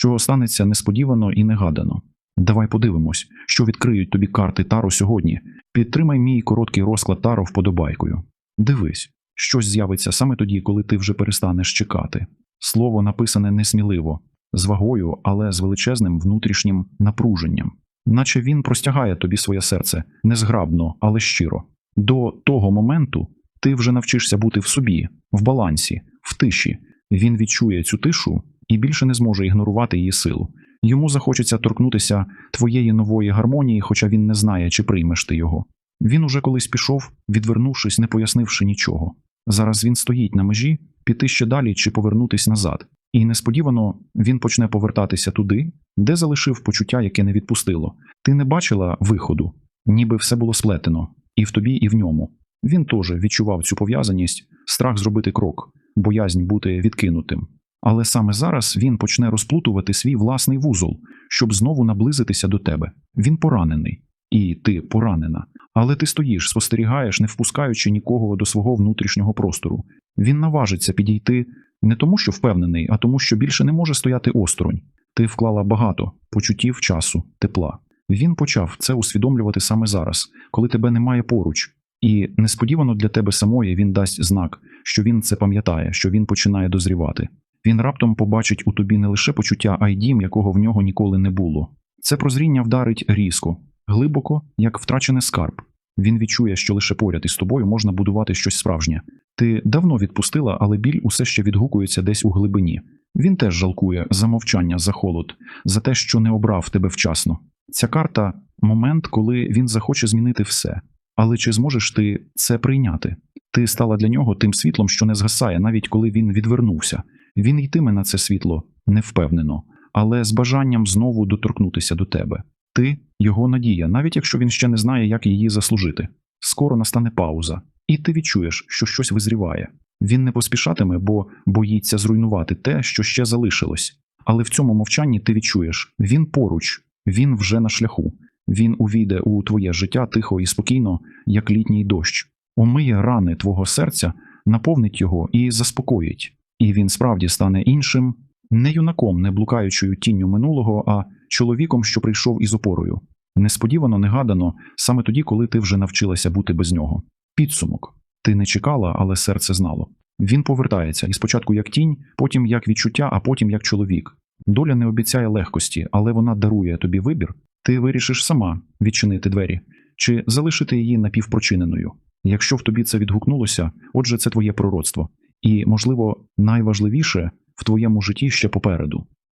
що станеться несподівано і негадано. Давай подивимось, що відкриють тобі карти Таро сьогодні. Підтримай мій короткий розклад Таро вподобайкою. Дивись, щось з'явиться саме тоді, коли ти вже перестанеш чекати. Слово написане несміливо, з вагою, але з величезним внутрішнім напруженням, наче він простягає тобі своє серце незграбно, але щиро. До того моменту ти вже навчишся бути в собі, в балансі, в тиші. Він відчує цю тишу і більше не зможе ігнорувати її силу. Йому захочеться торкнутися твоєї нової гармонії, хоча він не знає, чи приймеш ти його. Він уже колись пішов, відвернувшись, не пояснивши нічого. Зараз він стоїть на межі, піти ще далі чи повернутись назад. І несподівано він почне повертатися туди, де залишив почуття, яке не відпустило. Ти не бачила виходу, ніби все було сплетено, і в тобі, і в ньому. Він теж відчував цю пов'язаність, страх зробити крок, боязнь бути відкинутим. Але саме зараз він почне розплутувати свій власний вузол, щоб знову наблизитися до тебе. Він поранений, і ти поранена. Але ти стоїш, спостерігаєш, не впускаючи нікого до свого внутрішнього простору. Він наважиться підійти не тому, що впевнений, а тому, що більше не може стояти осторонь. Ти вклала багато почуттів часу, тепла. Він почав це усвідомлювати саме зараз, коли тебе немає поруч. І несподівано для тебе самої він дасть знак, що він це пам'ятає, що він починає дозрівати. Він раптом побачить у тобі не лише почуття, а й дім, якого в нього ніколи не було. Це прозріння вдарить різко, глибоко, як втрачений скарб. Він відчує, що лише поряд із тобою можна будувати щось справжнє. Ти давно відпустила, але біль усе ще відгукується десь у глибині. Він теж жалкує за мовчання, за холод, за те, що не обрав тебе вчасно. Ця карта момент, коли він захоче змінити все. Але чи зможеш ти це прийняти? Ти стала для нього тим світлом, що не згасає, навіть коли він відвернувся. Він йтиме на це світло невпевнено, але з бажанням знову доторкнутися до тебе. Ти його надія, навіть якщо він ще не знає, як її заслужити. Скоро настане пауза, і ти відчуєш, що щось визріває. Він не поспішатиме, бо боїться зруйнувати те, що ще залишилось. Але в цьому мовчанні ти відчуєш він поруч, він вже на шляху. Він увійде у твоє життя тихо і спокійно, як літній дощ, омиє рани твого серця, наповнить його і заспокоїть. І він справді стане іншим, не юнаком, не блукаючою тінню минулого, а чоловіком, що прийшов із опорою. Несподівано, негадано, саме тоді, коли ти вже навчилася бути без нього. Підсумок. Ти не чекала, але серце знало. Він повертається і спочатку як тінь, потім як відчуття, а потім як чоловік. Доля не обіцяє легкості, але вона дарує тобі вибір. Ти вирішиш сама відчинити двері чи залишити її напівпрочиненою. Якщо в тобі це відгукнулося, отже, це твоє пророцтво. І, можливо, найважливіше в твоєму житті ще попереду.